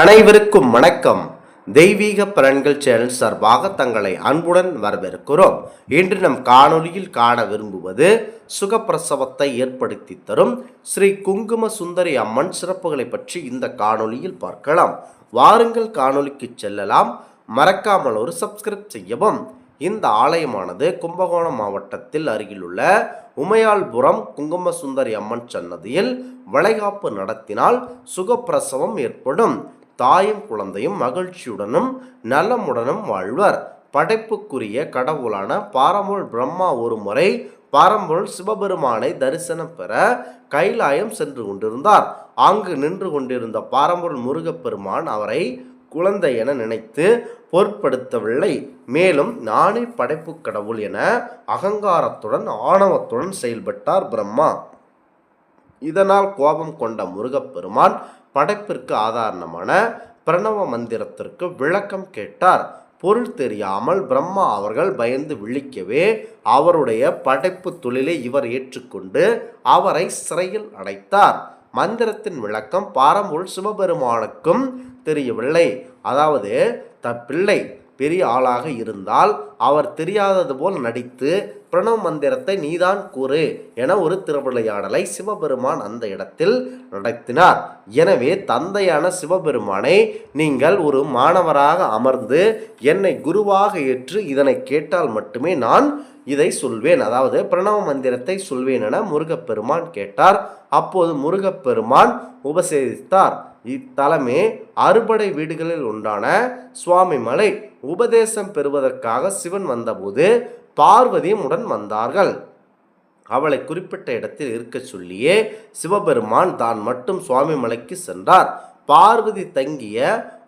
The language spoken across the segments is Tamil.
அனைவருக்கும் வணக்கம். தெய்வீக பலன்கள் சேனல் சார்பாக தங்களை அன்புடன் வரவேற்கிறோம். இன்று நம் காணொலியில் காண விரும்புவது சுகப்பிரசவத்தை ஏற்படுத்தி தரும் ஸ்ரீ குங்கும சுந்தரி அம்மன் சிறப்புகளை பற்றி இந்த காணொலியில் பார்க்கலாம். வாருங்கள் காணொலிக்கு செல்லலாம். மறக்காமல் ஒரு சப்ஸ்கிரைப் செய்யவும். இந்த ஆலயமானது கும்பகோணம் மாவட்டத்தில் அருகிலுள்ள உமையாள்புரம் குங்கும சுந்தரி அம்மன் சன்னதியில் வளைகாப்பு நடத்தினால் சுகப்பிரசவம் ஏற்படும். தாயும் குழந்தையும் மகிழ்ச்சியுடனும் நலமுடனும் வாழ்வர். படைப்புக்குரிய கடவுளான பாரமுள் பிரம்மா ஒரு முறை பாரம்பொருள் சிவபெருமானை தரிசனம் பெற கைலாயம் சென்று கொண்டிருந்தார். அங்கு நின்று கொண்டிருந்த பாரம்பொருள் முருகப்பெருமான் அவரை குழந்தை என நினைத்து பொருட்படுத்தவில்லை. மேலும் நானே படைப்பு கடவுள் என அகங்காரத்துடன் ஆணவத்துடன் செயல்பட்டார் பிரம்மா. இதனால் கோபம் கொண்ட முருகப்பெருமான் படைப்பிற்கு ஆதாரணமான பிரணவ மந்திரத்திற்கு விளக்கம் கேட்டார். பொருள் தெரியாமல் பிரம்மா அவர்கள் பயந்து விழிக்கவே அவருடைய படைப்பு தொழிலை இவர் ஏற்றுக்கொண்டு அவரை சிறையில் அடைத்தார். மந்திரத்தின் விளக்கம் பாரம்பொருள் சிவபெருமானுக்கும் தெரியவில்லை. அதாவது த பிள்ளை பெரிய ஆளாக இருந்தால் அவர் தெரியாதது போல் நடித்து பிரணவ மந்திரத்தை நீதான் கூறு என ஒரு திருவிளையாடலை சிவபெருமான் அந்த இடத்தில் நடத்தினார். எனவே தந்தையான சிவபெருமானை நீங்கள் ஒரு மாணவராக அமர்ந்து என்னை குருவாக ஏற்று இதனை கேட்டால் மட்டுமே நான் இதை சொல்வேன். அதாவது பிரணவ மந்திரத்தை சொல்வேன் என முருகப்பெருமான் கேட்டார். அப்போது முருகப்பெருமான் உபசேதித்தார். இத்தலமே அறுபடை வீடுகளில் உண்டான சுவாமி மலை உபதேசம் பெறுவதற்காக சிவன் வந்தபோது பார்வதியும் உடன் வந்தார்கள். அவளை குறிப்பிட்ட இடத்தில் இருக்கச் சொல்லியே சிவபெருமான் தான் மட்டும் சுவாமி மலைக்கு சென்றார். பார்வதி தங்கிய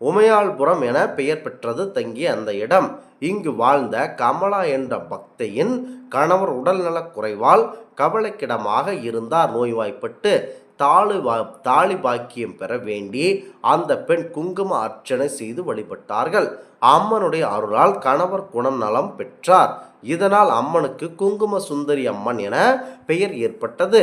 உமையாள்புரம் என பெயர் பெற்றது தங்கிய அந்த இடம். இங்கு வாழ்ந்த கமலா என்ற பக்தையின் கணவர் உடல்நலக் குறைவால் கவலைக்கிடமாக இருந்தார். நோய்வாய்ப்பட்டு தாலு வா தாலி பாக்கியம் பெற வேண்டி அந்த பெண் குங்கும அர்ச்சனை செய்து வழிபட்டார்கள். அம்மனுடைய அருளால் கணவர் குணம் நலம் பெற்றார். இதனால் அம்மனுக்கு குங்கும சுந்தரி அம்மன் என பெயர் ஏற்பட்டது.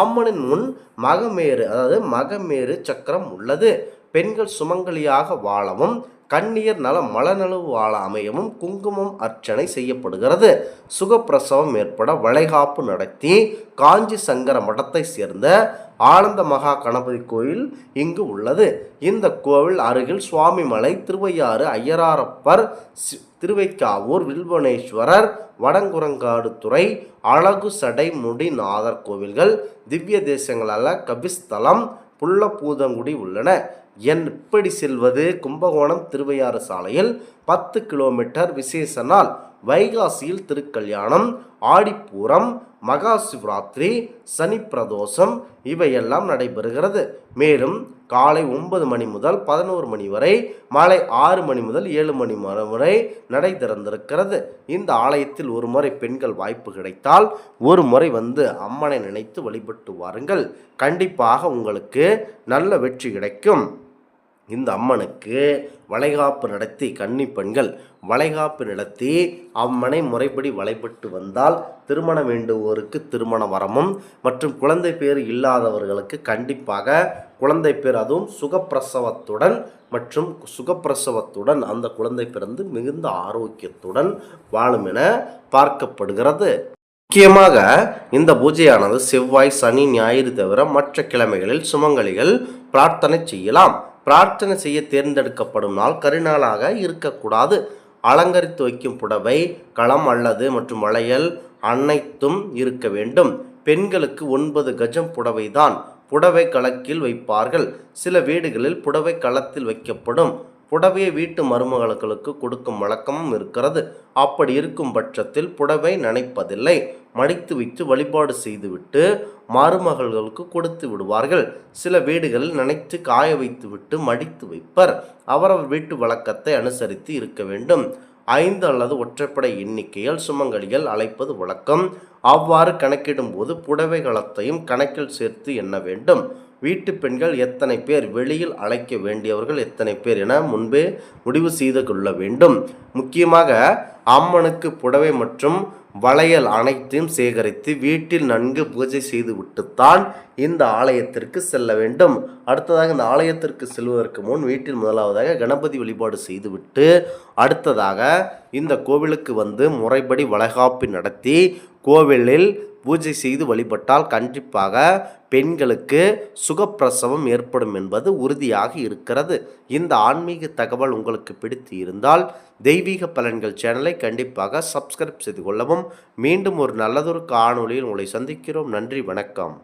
அம்மனின் முன் மகமேறு அதாவது மகமேறு சக்கரம் உள்ளது. பெண்கள் சுமங்கலியாக வாழவும் கண்ணீர் நல மலநலவு வாழ அமையவும் குங்குமம் அர்ச்சனை செய்யப்படுகிறது. சுகப்பிரசவம் ஏற்பட வளைகாப்பு நடத்தி காஞ்சி சங்கர மடத்தை சேர்ந்த ஆனந்த மகா கணபதி கோயில் இங்கு உள்ளது. இந்த கோவில் அருகில் சுவாமிமலை திருவையாறு ஐயராரப்பர் சி- திருவைக்காவூர் வில்வனேஸ்வரர் வடங்குரங்காடு துறை அழகு சடை கோவில்கள் திவ்ய தேசங்களால கபிஸ்தலம் புல்லப்பூதங்குடி உள்ளன. என் எப்படி செல்வது கும்பகோணம் திருவையாறு சாலையில் பத்து கிலோமீட்டர் விசேஷ நாள் வைகாசியில் திருக்கல்யாணம் ஆடிப்பூரம் மகா சிவராத்திரி சனி பிரதோஷம் இவையெல்லாம் நடைபெறுகிறது. மேலும் காலை ஒன்பது மணி முதல் பதினோரு மணி வரை மாலை ஆறு மணி முதல் ஏழு மணி வரை நடை திறந்திருக்கிறது. இந்த ஆலயத்தில் ஒரு முறை பெண்கள் வாய்ப்பு கிடைத்தால் ஒரு முறை வந்து அம்மனை நினைத்து வழிபட்டு வாருங்கள். கண்டிப்பாக உங்களுக்கு நல்ல வெற்றி கிடைக்கும். இந்த அம்மனுக்கு வளைகாப்பு நடத்தி கன்னி பெண்கள் வளைகாப்பு நடத்தி அம்மனை முறைப்படி வழிபட்டு வந்தால் திருமணம் வேண்டுவோருக்கு திருமண வரமும் மற்றும் குழந்தை பேர் இல்லாதவர்களுக்கு கண்டிப்பாக குழந்தை பேர் அதுவும் சுகப்பிரசவத்துடன் மற்றும் சுகப்பிரசவத்துடன் அந்த குழந்தை பிறந்து மிகுந்த ஆரோக்கியத்துடன் வாழும் என பார்க்கப்படுகிறது. முக்கியமாக இந்த பூஜையானது செவ்வாய் சனி ஞாயிறு தவிர மற்ற கிழமைகளில் சுமங்கலிகள் பிரார்த்தனை செய்யலாம். பிரார்த்தனை செய்ய தேர்ந்தெடுக்கப்படும் நாள் கருநாளாக இருக்கக்கூடாது. அலங்கரித்து வைக்கும் புடவை களம் அல்லது மற்றும் வளையல் அனைத்தும் இருக்க வேண்டும். பெண்களுக்கு ஒன்பது கஜம் புடவைதான் புடவை கலக்கில் வைப்பார்கள். சில வீடுகளில் புடவை களத்தில் வைக்கப்படும். புடவையை வீட்டு மருமகளுக்கு கொடுக்கும் வழக்கமும் இருக்கிறது. அப்படி இருக்கும் பட்சத்தில் புடவை நனைப்பதில்லை. மடித்து வைத்து வழிபாடு செய்துவிட்டு மருமகள்களுக்கு கொடுத்து விடுவார்கள். சில வீடுகளில் நினைத்து காய வைத்துவிட்டு மடித்து வைப்பர். அவரவர் வீட்டு வழக்கத்தை அனுசரித்து இருக்க வேண்டும். ஐந்து அல்லது ஒற்றைப்படை எண்ணிக்கையில் சுமங்கலிகள் அழைப்பது வழக்கம். அவ்வாறு கணக்கிடும்போது புடவை களத்தையும் கணக்கில் சேர்த்து எண்ண வேண்டும். வீட்டு பெண்கள் எத்தனை பேர் வெளியில் அழைக்க வேண்டியவர்கள் எத்தனை பேர் என முன்பே முடிவு செய்து கொள்ள வேண்டும். முக்கியமாக அம்மனுக்கு புடவை மற்றும் வளையல் அனைத்தையும் சேகரித்து வீட்டில் நன்கு பூஜை செய்துவிட்டுத்தான் இந்த ஆலயத்திற்கு செல்ல வேண்டும். அடுத்ததாக இந்த ஆலயத்திற்கு செல்வதற்கு முன் வீட்டில் முதலாவதாக கணபதி வழிபாடு செய்துவிட்டு அடுத்ததாக இந்த கோவிலுக்கு வந்து முறைப்படி வளைகாப்பு நடத்தி கோவிலில் பூஜை செய்து வழிபட்டால் கண்டிப்பாக பெண்களுக்கு சுகப்பிரசவம் ஏற்படும் என்பது உறுதியாக இருக்கிறது. இந்த ஆன்மீக தகவல் உங்களுக்கு பிடித்து இருந்தால் தெய்வீக பலன்கள் சேனலை கண்டிப்பாக சப்ஸ்கிரைப் செய்து கொள்ளவும். மீண்டும் ஒரு நல்லதொரு காணொலியில் உங்களை சந்திக்கிறோம். நன்றி வணக்கம்.